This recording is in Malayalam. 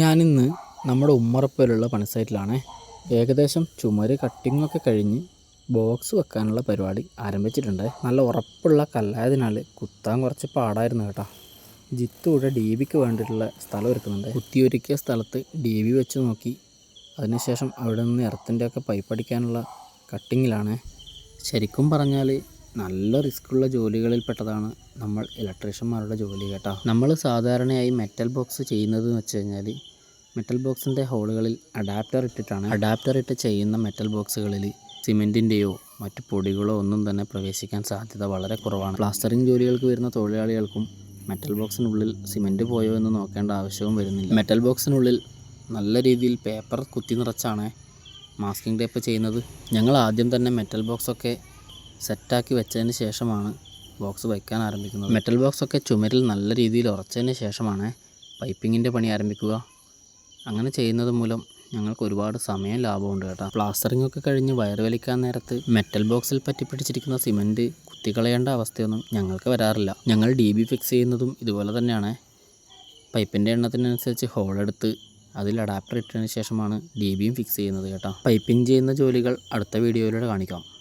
ഞാനിന്ന് നമ്മുടെ ഉമ്മറപ്പയിലുള്ള പണിസൈറ്റിലാണേ. ഏകദേശം ചുമര് കട്ടിങ്ങൊക്കെ കഴിഞ്ഞ് ബോക്സ് വെക്കാനുള്ള പരിപാടി ആരംഭിച്ചിട്ടുണ്ട്. നല്ല ഉറപ്പുള്ള കല്ലായതിനാൽ കുത്താൻ കുറച്ച് പാടായിരുന്നു കേട്ടോ. ജിത്തു ഇവിടെ ഡി ബിക്ക് വേണ്ടിയിട്ടുള്ള സ്ഥലം ഒരുക്കുന്നുണ്ട്. കുത്തിയൊരുക്കിയ സ്ഥലത്ത് ഡി ബി വെച്ച് നോക്കി. അതിനുശേഷം അവിടെ നിന്ന് എർത്തിന്റെയൊക്കെ പൈപ്പ് അടിക്കാനുള്ള കട്ടിങ്ങിലാണ്. ശരിക്കും പറഞ്ഞാൽ നല്ല റിസ്ക്കുള്ള ജോലികളിൽപ്പെട്ടതാണ് നമ്മൾ ഇലക്ട്രീഷ്യന്മാരുടെ ജോലി കേട്ടോ. നമ്മൾ സാധാരണയായി മെറ്റൽ ബോക്സ് ചെയ്യുന്നത് എന്ന് വെച്ച് കഴിഞ്ഞാൽ മെറ്റൽ ബോക്സിന്റെ ഹോളുകളിൽ അഡാപ്റ്റർ ഇട്ടിട്ടാണ് അഡാപ്റ്റർ ഇട്ട് ചെയ്യുന്ന മെറ്റൽ ബോക്സുകളിൽ സിമെന്റിന്റെയോ മറ്റ് പൊടികളോ ഒന്നും തന്നെ പ്രവേശിക്കാൻ സാധ്യത വളരെ കുറവാണ്. പ്ലാസ്റ്ററിംഗ് ജോലികൾക്ക് വരുന്ന തൊഴിലാളികൾക്കും മെറ്റൽ ബോക്സിനുള്ളിൽ സിമെന്റ് പോയോ എന്ന് നോക്കേണ്ട ആവശ്യവും വരുന്നില്ല. മെറ്റൽ ബോക്സിനുള്ളിൽ നല്ല രീതിയിൽ പേപ്പർ കുത്തി നിറച്ചാണ് മാസ്കിംഗ് ടേപ്പ് ചെയ്യുന്നത്. ഞങ്ങൾ ആദ്യം തന്നെ മെറ്റൽ ബോക്സൊക്കെ സെറ്റാക്കി വെച്ചതിന് ശേഷമാണ് ബോക്സ് വയ്ക്കാൻ ആരംഭിക്കുന്നത്. മെറ്റൽ ബോക്സ് ഒക്കെ ചുമരിൽ നല്ല രീതിയിൽ ഉറച്ചതിന് ശേഷമാണ് പൈപ്പിങ്ങിന്റെ പണി ആരംഭിക്കുക. അങ്ങനെ ചെയ്യുന്നത് മൂലം ഞങ്ങൾക്ക് ഒരുപാട് സമയം ലാഭമുണ്ട് കേട്ടോ. പ്ലാസ്റ്ററിംഗ് ഒക്കെ കഴിഞ്ഞ് വയർ വലിക്കാൻ നേരത്ത് മെറ്റൽ ബോക്സിൽ പറ്റിപ്പിടിച്ചിരിക്കുന്ന സിമന്റ് കുത്തിക്കളയേണ്ട അവസ്ഥയൊന്നും ഞങ്ങൾക്ക് വരാറില്ല. ഞങ്ങൾ ഡി ബി ഫിക്സ് ചെയ്യുന്നതും ഇതുപോലെ തന്നെയാണ്. പൈപ്പിന്റെ എണ്ണത്തിനനുസരിച്ച് ഹോൾ എടുത്ത് അതിൽ അഡാപ്റ്റർ ഇട്ടതിന് ശേഷമാണ് ഡി ബിയും ഫിക്സ് ചെയ്യുന്നത് കേട്ടോ. പൈപ്പിംഗ് ചെയ്യുന്ന ജോലികൾ അടുത്ത വീഡിയോയിലൂടെ കാണിക്കാം.